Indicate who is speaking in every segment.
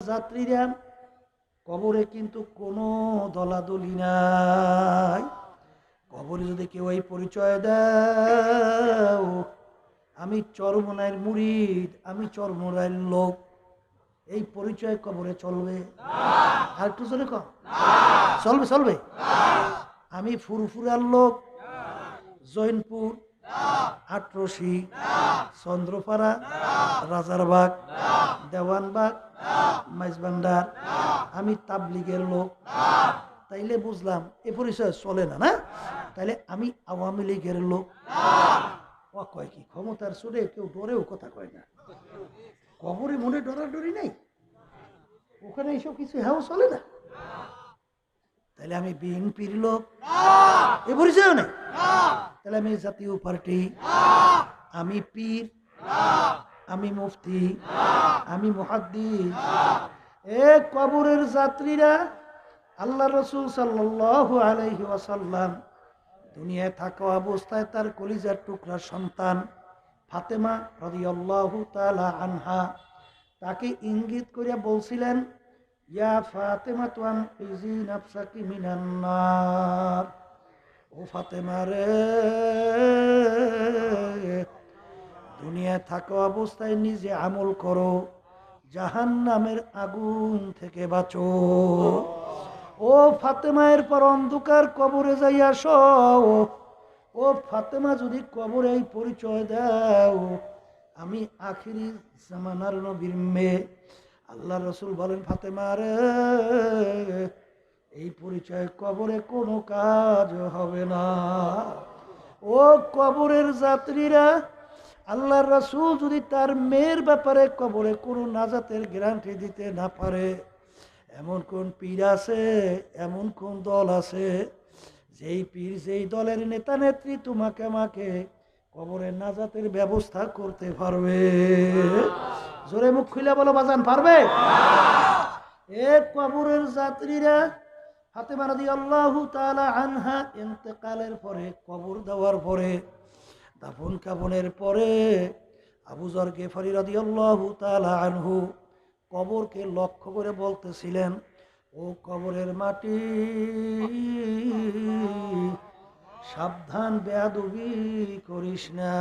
Speaker 1: যাত্রীরা কবরে কিন্তু কোনো দলাদলি নাই। কবরে যদি কেউ এই পরিচয় দাও আমি চরমনায়ের মুরিদ আমি চরমনায়ের লোক এই পরিচয় কবরে চলবে? আর একটু জোরে কম চলবে চলবে? আমি ফুরফুরার লোক জৈনপুর আটরশি চন্দ্রপাড়া রাজারবাগ দেওয়ানবাগ মাইজবান্ডার আমি তাবলিগের লোক। তাইলে বুঝলাম, এ পরিচয় চলে না না? তাইলে আমি আওয়ামী লীগের লোক। কয় কি, ক্ষমতার সুরে কেউ ডরেও কথা কয় না। কবরে মনে ডরাডরি নাই। ওখানে এইসব কিছু হ্যাঁ চলে না। তাহলে আমি বিএনপির লোক। এ পরিচয় নেই? তাহলে আমি জাতীয় পার্টি। আমি পীর। আমি মুফতি, আমি মুহাদ্দিস। এ কবরের যাত্রীরা আল্লাহ রসুল সাল্লাল্লাহু আলাইহি ওয়াসাল্লাম, দুনিয়ায় থাকা অবস্থায় তার কলিজার টুকরা সন্তান ফাতেমা রাদিয়াল্লাহু তাআলা আনহা, তাকে ইঙ্গিত করিয়া বলছিলেন, ইয়া ফাতেমা তুয়ান ও ফাতেমা রে দুনিয়ায় থাকা অবস্থায় নিজে আমল করো জাহান নামের আগুন থেকে বাঁচো। ও ফাতেমায়ের পর অন্ধকার কবরে যাইয়া সও ও ফাতেমা, যদি কবরে পরিচয় দাও, আমি আখিরি জামানার নবীর মেয়ে। আল্লাহ রসুল বলেন, ফাতেমা রে, এই পরিচয় কবরে কোনো কাজ হবে না। ও কবরের যাত্রীরা আল্লাহ রসুল যদি তার মেয়ের ব্যাপারে কবরে কোনো নাজাতের গ্যারান্টি দিতে না পারে, এমন কোন পীর আছে, এমন কোন দল আছে, যেই পীর যেই দলের নেতা নেত্রী তোমাকে আমাকে কবরের নাজাতের ব্যবস্থা করতে পারবে? জোরে মুখ খুলে বলো, বাজান পারবে? এ কবরের যাত্রীরা, ফাতেমা রাদিয়াল্লাহু তাআলা আনহা ইন্তেকালের পরে, কবর দেওয়ার পরে দাফন কাফনের পরে আবু জর গেফারি রাদিয়াল্লাহু তাআলা আনহু কবরকে লক্ষ্য করে বলতেছিলেন, ও কবরের মাটি, সাবধান বেয়াদবি করিস না।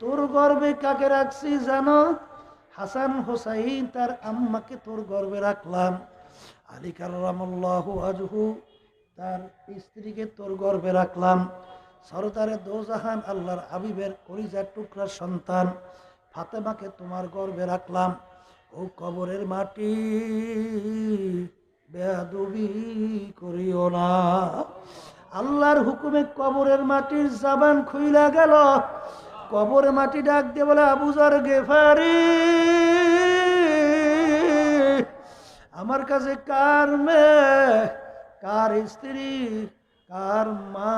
Speaker 1: তোর গর্বে কাকে রাখছি জানো? হাসান হোসাইন তার আম্মাকে তোর গর্বে রাখলাম। আলী কার্লামুল্লাহ আজহু তার স্ত্রীকে তোর গর্বে রাখলাম। সরদারে দোজাহান আল্লাহর হাবিবের কলিজার টুকরা সন্তান ফাতেমাকে তোমার গর্বে রাখলাম। ও কবরের মাটি বেয়াদবি করিও না। আল্লাহর হুকুমে কবরের মাটির জাবান খুইলা গেল। কবরের মাটি ডাক দিয়ে বলে আবুজার গেফারি, আমার কাছে কার মেয়ে, কার স্ত্রী কার মা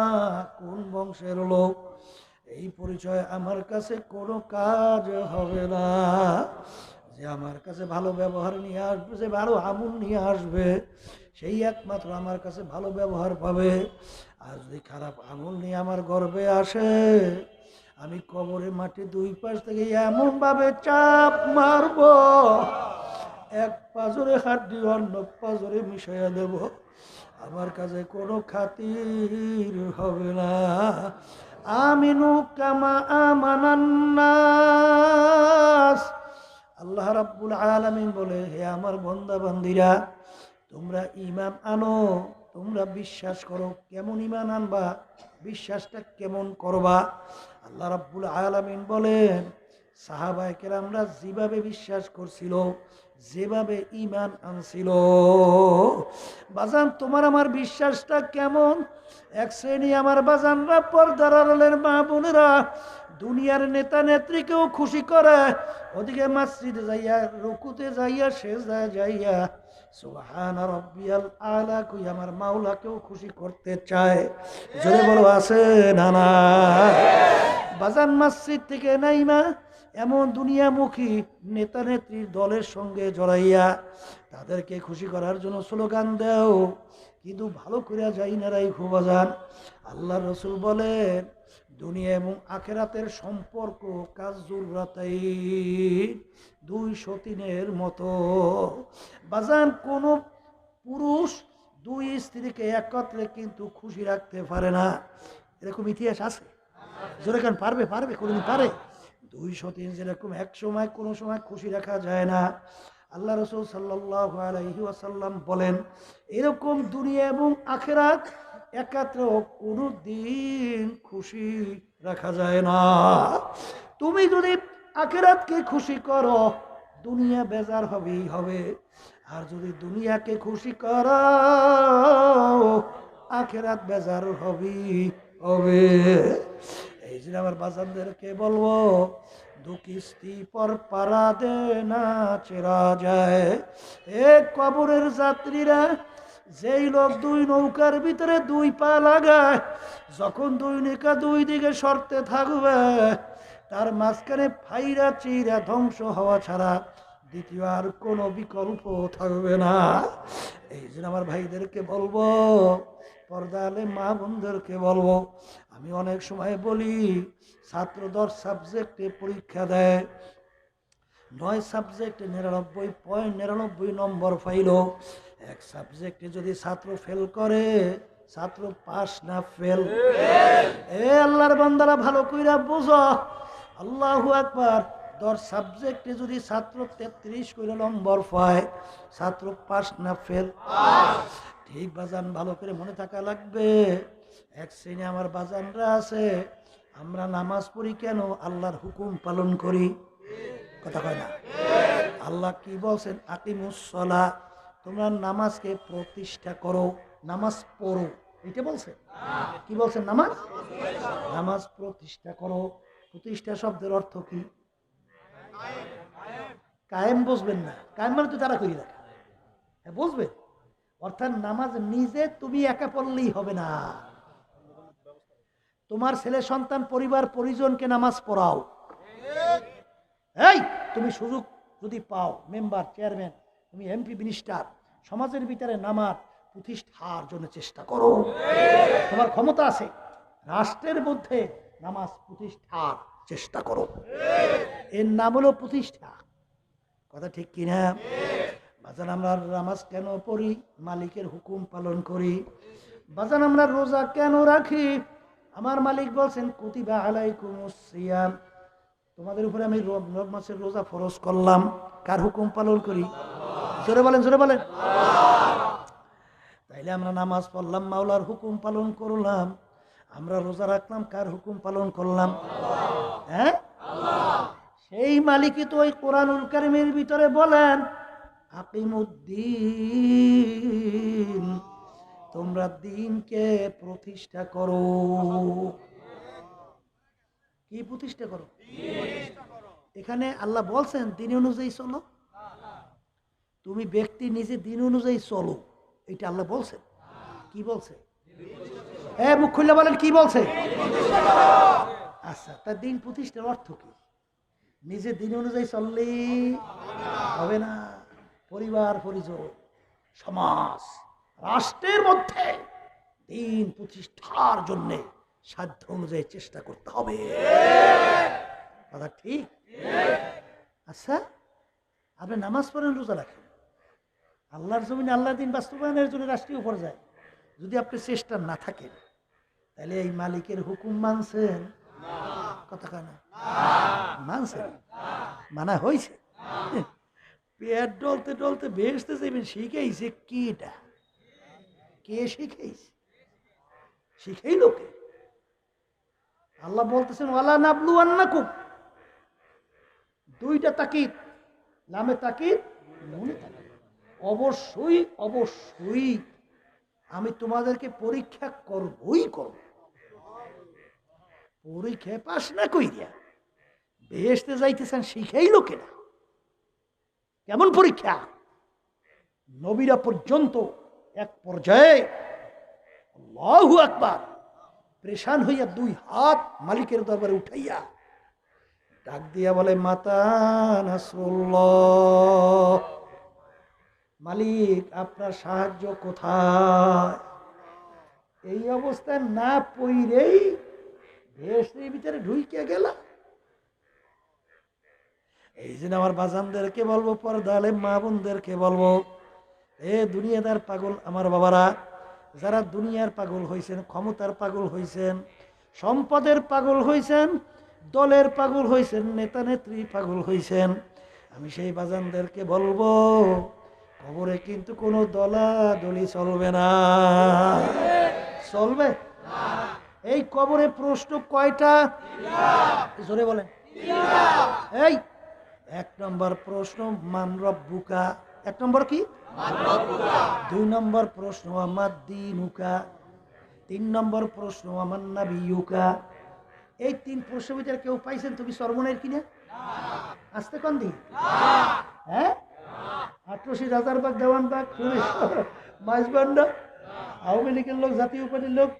Speaker 1: কোন বংশের লোক? এই পরিচয় আমার কাছে কোনো কাজ হবে না। যে আমার কাছে ভালো ব্যবহার নিয়ে আসবে, যে ভালো আমুল নিয়ে আসবে, সেই একমাত্র আমার কাছে ভালো ব্যবহার পাবে। আর যদি খারাপ আমুল নিয়ে আমার গর্বে আসে, আমি কবরে মাটি দুই পাশ থেকে এমনভাবে চাপ মারব, এক পাজরে হাড্ডি অন্য পাজরে মিশাইয়া দেব। আমার কাছে কোনো খাতির হবে না। আমিনু কামা আমানান্নাস। আল্লাহ রাব্বুল আলামিন বলে, হে আমার বন্দা বান্দিরা তোমরা ইমান আনো, তোমরা বিশ্বাস করো। কেমন ইমান আনবা, বিশ্বাসটা কেমন করবা? আল্লাহ রাব্বুল আলামিন বলেন, সাহাবায়ে কেরামরা যেভাবে বিশ্বাস করছিল যেভাবে ইমান আনছিল। বাজান, তোমার আমার বিশ্বাসটা কেমন? এক শ্রেণি আমার বাজানরা পর্দার আড়ালের মা বোনেরা দুনিয়ার নেতা নেত্রীকেও খুশি করে। ওদিকে মসজিদে যাইয়া, রুকুতে যাইয়া শেষ যাইয়া আমার মাওলাকেও খুশি করতে চায়। আছে না না বাজান থেকে নাইমা এমন দুনিয়ামুখী নেতা নেত্রীর দলের সঙ্গে জড়াইয়া তাদেরকে খুশি করার জন্য স্লোগান দেও। কিন্তু ভালো করে যাই না রাই খুবাজান আল্লাহ রসুল বলেন, দুনিয়া এবং আখেরাতের সম্পর্ক কাজ জুররাতাই দুই সতীনের মতো। বাজান, কোন পুরুষ দুই স্ত্রীকে একত্রে কিন্তু খুশি রাখতে পারে না। এরকম ইতিহাস আছে? জোরে পারবে পারবে, কোনোদিন পারে? দুই সতীন যেরকম এক সময়, কোনো সময় খুশি রাখা যায় না। আল্লাহ রসুল সাল্লাহ আলহি আসাল্লাম বলেন, এরকম দুনিয়া এবং আখেরাত একাত্র কোনো দিন খুশি রাখা যায় না। তুমি যদি আখেরাতকে খুশি করো, দুনিয়া বেজার হবেই হবে। আর যদি দুনিয়াকে খুশি করো আখেরাত বেজার হবেই হবে। এই যে আমার বাজানদেরকে বলব দু কিস্তি পর পারা দে না চেরা যায়। এ কবরের যাত্রীরা, যেই লোক দুই নৌকার ভিতরে দুই পা লাগায়, যখন দুই নৌকা দুই দিকে সরতে থাকবে, তার মাঝখানে ফাইরা চিরা ধ্বংস হওয়া ছাড়া দ্বিতীয় আর কোনো বিকল্প থাকবে না। এই জন্য আমার ভাইদেরকে বলব পর্দা আলে মা বোনদেরকে বলব আমি অনেক সময় বলি ছাত্র দশ সাবজেক্টে পরীক্ষা দেয়। নয় সাবজেক্টে নিরানব্বই পয়েন্ট নিরানব্বই নম্বর পাইল এক সাবজেক্টে যদি ছাত্র ফেল করে, ছাত্র পাস না ফেল এ আল্লাহর বান্দারা ভালো কইরা বোঝো। আল্লাহু আকবার। দশ সাবজেক্টে যদি ছাত্র তেত্রিশ করে নম্বর পায়, ছাত্র পাস না ফেল ঠিক বাজান, ভালো করে মনে থাকা লাগবে। এক শ্রেণি আমার বাজানরা আছে, আমরা নামাজ পড়ি কেন? আল্লাহর হুকুম পালন করি। কথা কয় না? আল্লাহ কি বলছেন? আকিমুসলা তোমরা নামাজকে প্রতিষ্ঠা করো, নামাজ পড়ো। এটা বলছেন কি বলছেন নামাজ? নামাজ প্রতিষ্ঠা করো। প্রতিষ্ঠা শব্দের অর্থ কি? কায়েম বুঝবেন না। কায়েম মানে তো তারা করি রাখা হ্যাঁ বুঝবেন? অর্থাৎ নামাজ নিজে তুমি একা পড়লেই হবে না। তোমার ছেলে, সন্তান, পরিবার, পরিজনকে নামাজ পড়াও। এই, তুমি সুযোগ যদি পাও, মেম্বার, চেয়ারম্যান, তুমি এমপি, মিনিস্টার, সমাজের ভিতরে নামাজ প্রতিষ্ঠার জন্য চেষ্টা করো। তোমার ক্ষমতা আছে, রাষ্ট্রের মধ্যে নামাজ প্রতিষ্ঠার চেষ্টা করো। এর নাম হলো প্রতিষ্ঠা। কথা ঠিক কিনা বাজান, আমরা নামাজ কেন পড়ি? মালিকের হুকুম পালন করি। বাজান, আমরা রোজা কেন রাখি? আমার মালিক বলছেন, কুতিবা আলাইকুম সিয়াম। তোমাদের উপরে আমি রব মাসের রোজা ফরজ করলাম। কার হুকুম পালন করি? জোরে বলেন জোরে বলেন। তাইলে আমরা নামাজ পড়লাম, মাওলার হুকুম পালন করলাম। আমরা রোজা রাখলাম, কার হুকুম পালন করলাম? হ্যাঁ? সেই মালিকই তো ওই কোরআনুল কারিমের ভিতরে বলেন আকিমুদ্দিন তোমরা দিনকে প্রতিষ্ঠা করো। কি প্রতিষ্ঠা করো? এখানে আল্লাহ বলছেন, দিন অনুযায়ী চলো। তুমি ব্যক্তি নিজে দিন অনুযায়ী চলো। এটা আল্লাহ বলছেন কি বলছে? হ্যাঁ মুখ খুললে বলেন, কি বলছে? আচ্ছা তার দিন প্রতিষ্ঠার অর্থ কি? নিজে দিন অনুযায়ী চললেই হবে না। পরিবার, পরিজন, সমাজ। রাষ্ট্রের মধ্যে দিন প্রতিষ্ঠার জন্যে সাধ্য অনুযায়ী চেষ্টা করতে হবে। কথা ঠিক? আচ্ছা আপনি নামাজ পড়েন, রোজা রাখেন। আল্লাহর জমিনে আল্লাহ দিন বাস্তবায়নের জন্য রাষ্ট্রীয় পর্যায়ে যদি আপনি চেষ্টা না থাকেন, তাহলে এই মালিকের হুকুম মানছেন? কথা কয় না? মানছেন? মানা হয়েছে পেট ডলতে ডলতে বেসতে যাবেন শিখাইছে কি এটা? কে শিখাইছে? শিখেই লোকে। আল্লাহ বলতেছেন, ওয়ালা নাবলু আন্নাকুম দুইটা তাকিদ। নামে তাকিদ, মনে তাকিদ অবশ্যই অবশ্যই আমি তোমাদেরকে পরীক্ষা করবই করব। পরীক্ষায় পাস না কইরিয়া বেহেসতে যাইতেছেন শিখাই লোকেরা। কেমন পরীক্ষা? নবীরা পর্যন্ত এক পর্যায়ে আল্লাহু আকবার প্রেশান হইয়া দুই হাত মালিকের দরবারে উঠাইয়া ডাক দিয়া বলে, মাতা নাসরুল্লাহ, মালিক আপনার সাহায্য কোথায়? এই অবস্থায় না পইরেই বেহেস্তের ভিতরে ঢুইকে গেলাম এই জন্য আমার বাজানদেরকে বলব, পর্দালে মা বোনদেরকে বলব এ দুনিয়াদার পাগল আমার বাবারা, যারা দুনিয়ার পাগল হয়েছেন ক্ষমতার পাগল হয়েছেন সম্পদের পাগল হয়েছেন দলের পাগল হয়েছেন নেতা নেত্রী পাগল হয়েছেন আমি সেই বাজানদেরকে বলব, কবরে কিন্তু কোনো দলাদলি চলবে না। চলবে? এই কবরে প্রশ্ন কয়টা? জোরে বলেন। এই এক নম্বর প্রশ্ন, মান রব্বুকা। এক নম্বর কি? দুই নম্বর প্রশ্ন আমার দিনুকা তিন নম্বর প্রশ্ন আমার নাবিয়ুকা এই তিন প্রশ্নের ভিতরে কেউ পাইছেন তুমি সর্বনের কিনে? আসতে কন দি হ্যাঁ? আটরশি রাজারবাগ, দেওয়ানবাগ মাঝবান্ডা আওয়ামী লীগের লোক, জাতীয় পার্টির লোক,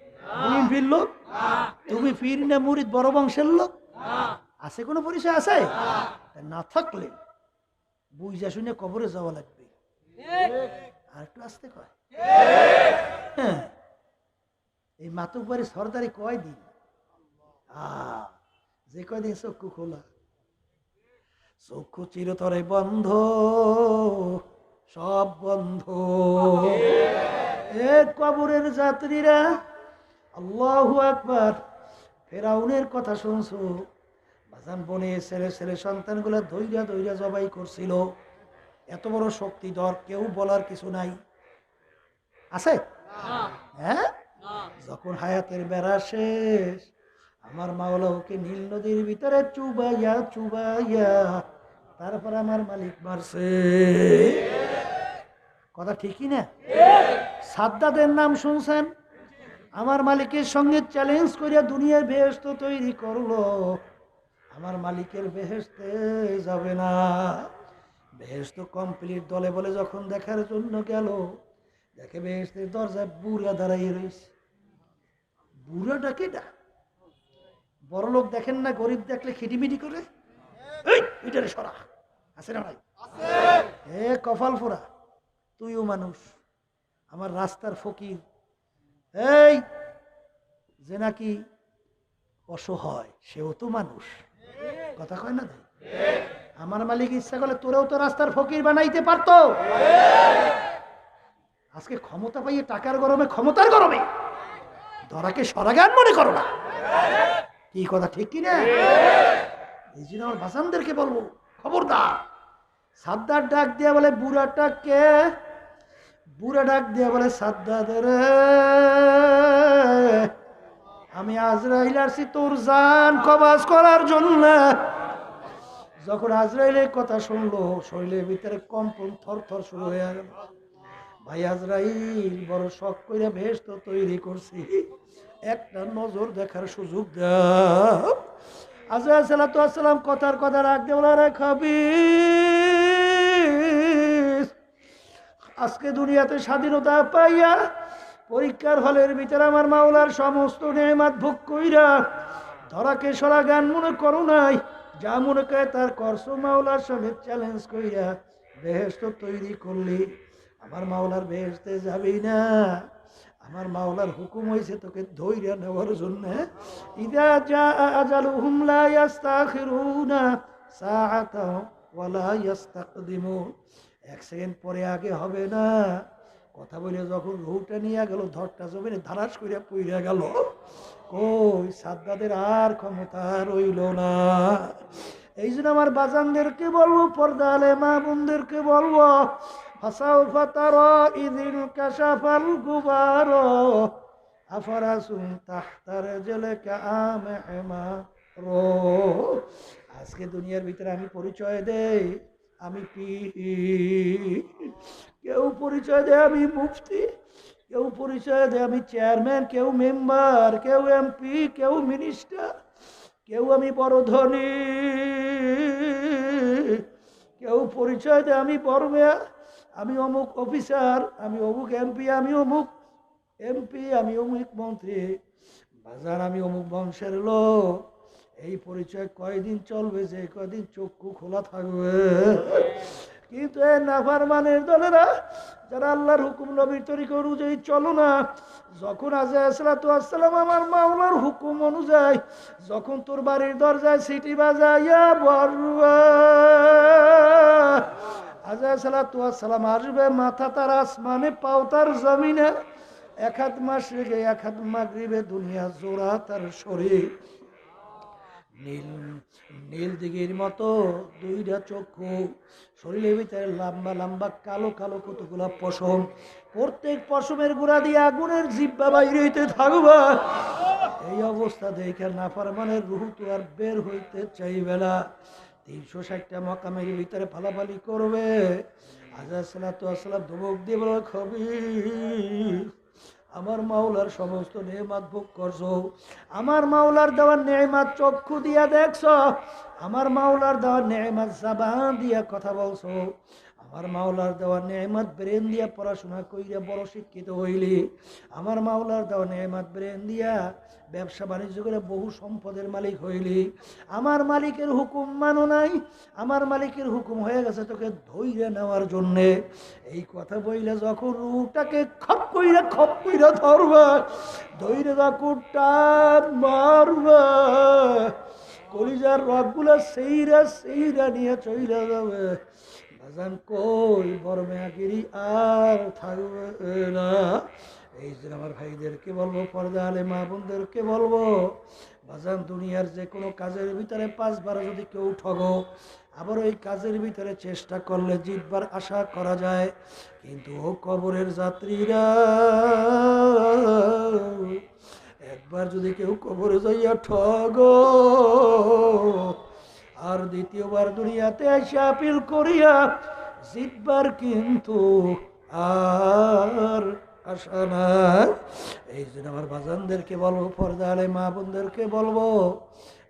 Speaker 1: বিএনপির লোক, তুমি ফির না মুরিদ বড় বংশের লোক? আছে কোনো পরিচয় আছে? না থাকলে বুঝা শুনে কবরে যাওয়া লাগবে। আর একটু আসতে কয়। হ্যাঁ। এই মাতুকবাড়ি সর্দারি কয় দিন? যে কয়দিন চক্ষু খোলা। চক্ষু চিরতরে বন্ধ, সব বন্ধ। এ কবরের যাত্রীরা, আল্লাহু আকবার। ফেরাউনের কথা শুনছো? বাজান বনে ছেলে ছেলে সন্তানগুলো ধৈর্য ধৈর্য জবাই করছিল। এত বড় শক্তিধর কেউ বলার কিছু নাই। আছে? হ্যাঁ? যখন হায়াতের বেড়া শেষ আমার মাওলা ওকে নীল নদীর ভিতরে চুবাইয়া চুবাইয়া তারপর আমার মালিক মারছে। কথা ঠিকই না? সাদ্দাদের নাম শুনছেন? আমার মালিকের সঙ্গে চ্যালেঞ্জ করিয়া দুনিয়ার বেহেস্ত তৈরি করল। আমার মালিকের বেহেস্তে যাবে না। বেহেস্ত কমপ্লিট দলে বলে যখন দেখার জন্য গেল দেখে বেহেস্তের দরজায় বুড়া দাঁড়াইয়ে রয়েছে বুড়াটা কেটা বড় লোক দেখেন না গরিব দেখলে খিটিমিটি করে? এটারে সরা। আছে না নাই? এ কপাল ফোরা তুইও মানুষ আমার রাস্তার ফকির। এই যে নাকি অসহায় সেও তো মানুষ। কথা কয় না? আমার মালিক ইচ্ছা করলে তোরেও তো রাস্তার ফকির বানাইতে পারতো। আজকে ক্ষমতা পাইয়ে টাকার গরমে, ক্ষমতার গরমে। ধরাকে সরাগান মনে করো না। কি কথা, ঠিক কি না? এই জন্য আমার বাসানদেরকে বলব, খবরদার। সাদ্দার ডাক দিয়া বলে বুড়াটা কে বুড়া ডাক দিয়া বলে, সাদ্দাদের আমি আজরাইল আসছি তোর জান কবাজ করার জন্য। যখন আজরাইলের কথা শুনলো, শরীরের ভিতরে কম্পন থর থর শুরু হয়ে গেল। ভাই আজরাইল, বড় শখ করে ভেস তো তৈরি করছি। একটা নজর দেখার সুযোগ দাও। সালাতু আসসালাম কথার কথা রাখতে বলে রে খাবি আজকে দুনিয়াতে স্বাধীনতা পাইয়া পরীক্ষার হলের ভিতরে আমার মাওলার সমস্ত নেমাত ভোগ কইরা ধরাকে সরা গান মনে করো নাই, যা মনে করে তার করছ মাওলার সঙ্গে চ্যালেঞ্জ কইরা বেহেস্ত তৈরি করলি। আমার মাওলার বেহেস্তে যাবি না। আমার মাওলার হুকুম হয়েছে তোকে ধৈর্য নেওয়ার জন্য। ইদা যা আজালুহুম লা ইস্তাখিরুনা সাআতাও ওয়ালা ইস্তাকদিমুন এক সেকেন্ড পরে আগে হবে না। কথা বলে যখন রুটা নিয়ে গেল, ধরটা জমিনে ধারাস করিয়া পইরা গেল ওই সাদ্দাদের আর ক্ষমতা রইল না। এই জন্য আমার বাজানদেরকে বলব, পর্দালে মা বোনদেরকে বলব, ফাসাউ ফাতার ইদিন কাশাফাল গুবার আফরাসুন তাহতার জেলে কাম রো আজকে দুনিয়ার ভিতরে আমি পরিচয় দেই। আমি পীর। কেউ পরিচয় দেয় আমি মুফতি, কেউ পরিচয় দেয় আমি চেয়ারম্যান, কেউ মেম্বার, কেউ এমপি, কেউ মিনিস্টার, কেউ আমি বড় ধনী। কেউ পরিচয় দেয় আমি বড় মেয়া আমি অমুক অফিসার, আমি অমুক এমপি, আমি অমুক এমপি, আমি অমুক মন্ত্রী, বাজার আমি অমুক বংশের লোক। এই পরিচয় কয়দিন চলবে যে কয়দিন চক্ষু খোলা থাকবে? কিন্তু এ নাফারমানের দলেরা, যারা আল্লাহর হুকুম নবীর তরিকা অনুযায়ী চলো না, যখন আজাইসালাম আমার মাওলার হুকুম অনুযায়ী, যখন তোর বাড়ির দরজায় সিটি বাজাইয়া বড়ুয়া আজাইসালাম আসবে, মাথা তার আসমানে, পাও তার জমিনে, এক হাত মাস রেখে এক হাত মাগরিবে, দুনিয়া জোড়া তার শরীর। নীল নীল দিঘির মতো দুইটা চক্ষু, শরীরের ভিতরে লম্বা লম্বা, কালো কালো কতগুলা পশম। প্রত্যেক পশমের গুড়া দিয়ে আগুনের জিব্বা বাইরে হইতে থাকবা। এই অবস্থা দেখে নাফারমানের রুহু তো আর বের হইতে চাইবে না। তিনশো ষাটটা মকামের ভিতরে ফালাফালি করবে। আজাদ সালাতাম ধমক দিয়ে বলো খবি আমার মাওলার সমস্ত নেমাত ভোগ করছ। আমার মাওলার দেওয়ার নেমাত চক্ষু দিয়া দেখছ। আমার মাওলার দেওয়ার নেমাত সাবান দিয়া কথা বলছো। আমার মাওলার দেওয়া নেমাত ব্রেন দিয়া পড়াশোনা কইরা বড় শিক্ষিত হইলি। আমার মাওলার দেওয়া নেমাত ব্রেন দিয়া ব্যবসা বাণিজ্য করে বহু সম্পদের মালিক হইলি। আমার মালিকের হুকুম মানো নাই। আমার মালিকের হুকুম হয়ে গেছে তোকে ধৈর্য নেওয়ার জন্যে। এই কথা বইলে যখন রুটাকে খপ কইরা খপ কইরা ধরবা ধৈর্য যখন টান মারবা, কলিজার রগগুলা সেইরা সেইরা নিয়ে চইলা যাবে। বাজান কই, বড় মেয়াগিরি আর থাকবে না। এই যে আমার ভাইদেরকে বলব, পর্দা আলে মা বোনদেরকে বলব, বাজান দুনিয়ার যে কোনো কাজের ভিতরে পাঁচবার যদি কেউ ঠগো, আবার ওই কাজের ভিতরে চেষ্টা করলে জিতবার আশা করা যায়। কিন্তু ও কবরের যাত্রীরা, একবার যদি কেউ কবরে যাইয়া ঠগ আর দ্বিতীয়বার দুনিয়াতে এসে আপিল করিয়া জিতবার কিন্তু আর আশা নাই। এই জন্য আমার বাজানদেরকে বলব পর্দা আলে মা বোনদেরকে বলব,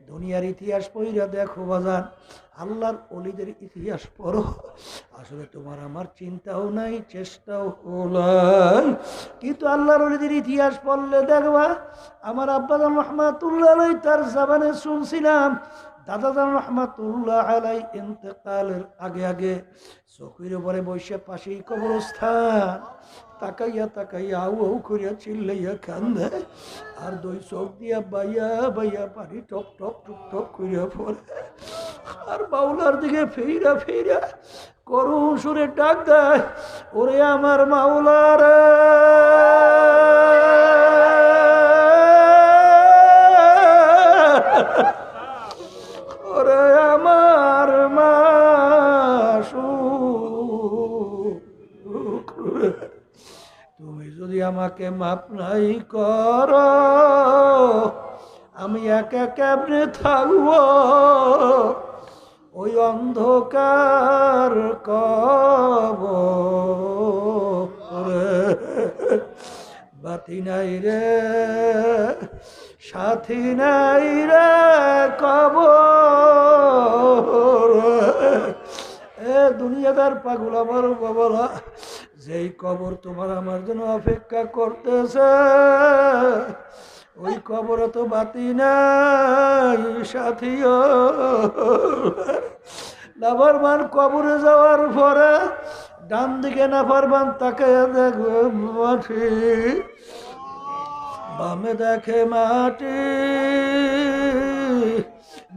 Speaker 1: দুনিয়ার ইতিহাস পড়িয়া দেখো বাজান, আল্লাহর অলিদের ইতিহাস পড়ো। আসলে তোমার আমার চিন্তাও নাই, চেষ্টাও নাই। কিন্তু আল্লাহর অলিদের ইতিহাস পড়লে দেখবা, আমার আব্বাজান রহমাতুল্লাহ তার জাবানে শুনছিলাম দাদাজান রহমাতুল্লাহ আলাই ইন্তেকালের আগে আগে চকির উপরে বসে পাশেই কবরস্থান, তাকাইয়া তাকাইয়া আউ আউ করিয়া চিল্লাইয়া কান্দে, আর দুই চোখ দিয়া বাইয়া বাইয়া পানি টপ টপ টুপ টপ করিয়া পড়ে। আর বাউলার দিকে ফেরা ফেরা করুণ সুরে ডাক দেয়, ওরে আমার মাওলার। আমাকে মাপ নাই কর। আমি একা কেমনে থাকব? ওই অন্ধকার কব। বাতি নাই রে, সাথী নাই রে, কব। এ দুনিয়াদার পাগল আমার বাবারা। যেই কবর তোমার আমার জন্য অপেক্ষা করতেছে, ওই কবরে তো বাতি নাই সাথীও। নাফরমান কবরে যাওয়ার পরে ডান দিকে নাফরমান তাকে দেখবে মাটি। বামে দেখে মাটি,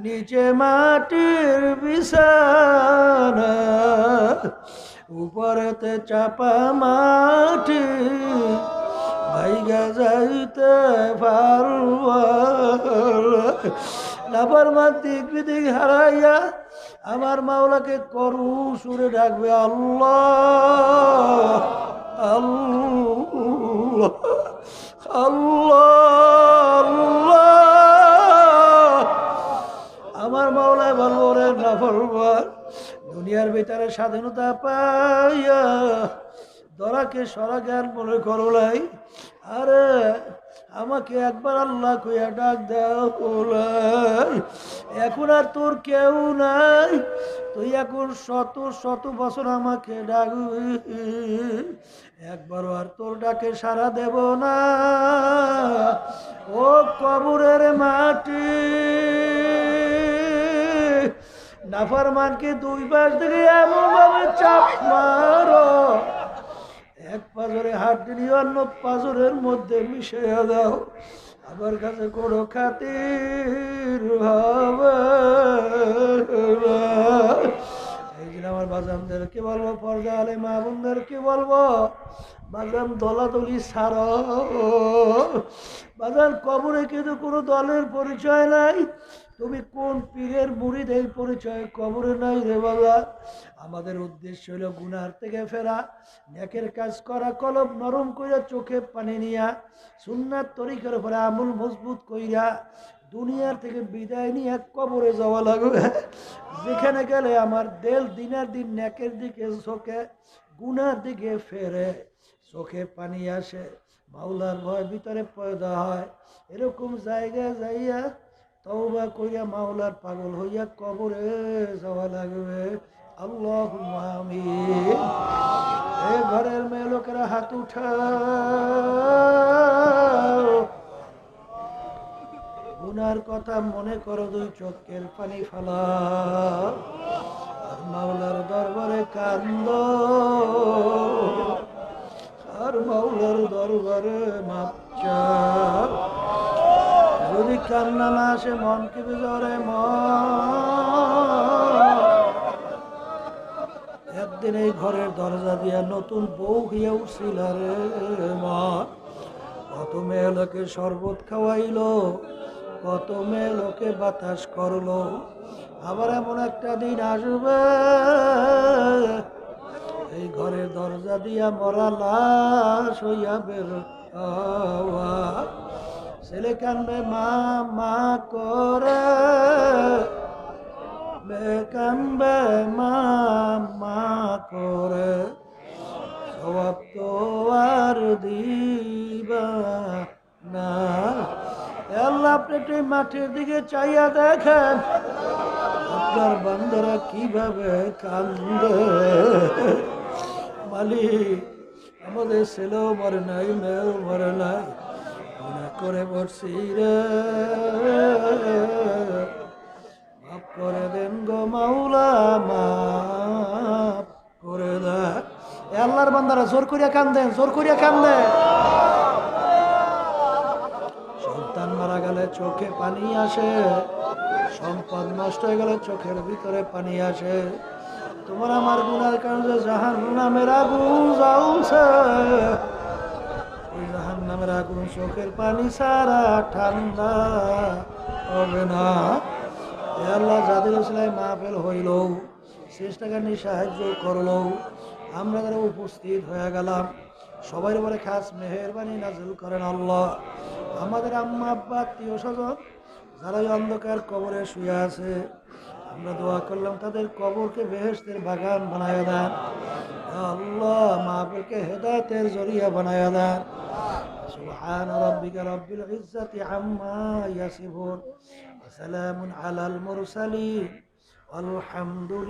Speaker 1: নিচে মাটির বিছানা। উপরেতে চাপা মাটি, ভাইগা যাইতে পারবা হারাইয়া আমার মাওলাকে করু সুরে ডাকবে আল্লাহ আল্লাহ আল্লাহ আমার মাওলায় বলব রে নাফরমান দুনিয়ার ভিতরে স্বাধীনতা পাইয়া দরাকে সরা জ্ঞান মনে করো নাই। আরে, আমাকে একবার আল্লাহ কইয়া ডাক দেয় এখন আর তোর কেউ নাই। তুই এখন শত শত বছর আমাকে ডাকবি, একবারও আর তোর ডাকে সারা দেব না। ও কবরের মাটি নাফরমানকে দুই পাশ থেকে এমন ভাবে চাপ মারো। এক পাজরে হাড্ডি, অন্য পাজরের মধ্যে মিশিয়ে দাও আমার কাছে কোনো খাতির হবে। এই জন্য আমার বাজানদেরকে বলব? পর্দা আলে মা বোনদেরকে বলব? বাজান দলাদলি সারো বাজান কবরে কিন্তু কোনো দলের পরিচয় নাই। তুমি কোন পীরের মুড়িদ এই পরিচয় কবরে নাই রে বাবা? আমাদের উদ্দেশ্য হলো গুনার থেকে ফেরা, নেকের কাজ করা কলব নরম কইরা চোখে পানি নিয়া সুন্নার তরিকার উপরে আমল মজবুত কইরা দুনিয়ার থেকে বিদায় নিয়ে কবরে যাওয়া লাগবে। যেখানে গেলে আমার দেল দিনের দিন নেকের দিকে চোখে গুনার দিকে ফেরে, চোখে পানি আসে, মাওলার ভয় ভিতরে পয়দা হয়। এরকম জায়গায় যাইয়া তওবা কইয়া মাওলার পাগল হইয়া কবরে যাওয়া লাগবে। আল্লাহ এ ঘরের মেয়ে লোকেরা হাত উঠাও। গুনার কথা মনে করো, দুই চোখের পানি ফালা মাওলার দরবারে কান্দ। আর মাওলার দরবারে মাপ। যদি কান্না না আসে, মন কি বিজরে মন। একদিন এই ঘরের দরজা দিয়া নতুন বউ হইয়া উঠছিল রে মন কত মেয়ে লোকে শরবত খাওয়াইলো, কত মেয়ে লোকে বাতাস করল। আবার এমন একটা দিন আসবে, এই ঘরের দরজা দিয়া মরা লাশ হইয়া বের। ছেলে কান্দে মা মা করে। বেকাম্বে মা মা করে। সব তো আর না। আল্লাহ একটু মাঠের দিকে চাইয়া দেখেন, আপনার বান্ধরা কীভাবে কান্দে মালিক, আমাদের ছেলেও মরে নাই, মেয়েও মরে নাই। করে বসছি রে। মাফ করে দেন গো মাওলা, মাফ করে দেন। এ আল্লাহর বান্দারা জোর করিয়া কান্দেন, জোর করিয়া কান্দেন। সন্তান মারা গেলে চোখে পানি আসে, সম্পদ নষ্ট হয়ে গেলে চোখের ভিতরে পানি আসে। তোমার আমার গুনার কারণে জাহান নামের আগুন জাহান নামের আগুন চোখের পানি সারা ঠান্ডা হবে না। এ আল্লাহ যাদের সিলাই মাহফিল হইল চেষ্টাকারী সাহায্য করল, আমরা যারা উপস্থিত হয়ে গেলাম, সবাই বলে খাস মেহেরবানি নাজিল করেন আল্লাহ। আমাদের আম্মা, আব্বা, আত্মীয় স্বজন যারা অন্ধকার কবরে শুয়ে আছে আমরা দোয়া করলাম তাদের কবরকে বেহেস্তের বাগান বানায় দেন ইয়া আল্লাহ মাহফিলকে হেদায়তের জরিয়া বানায় দেন سبحان ربك رب العزة عما يصفون وسلام على المرسلين والحمد لله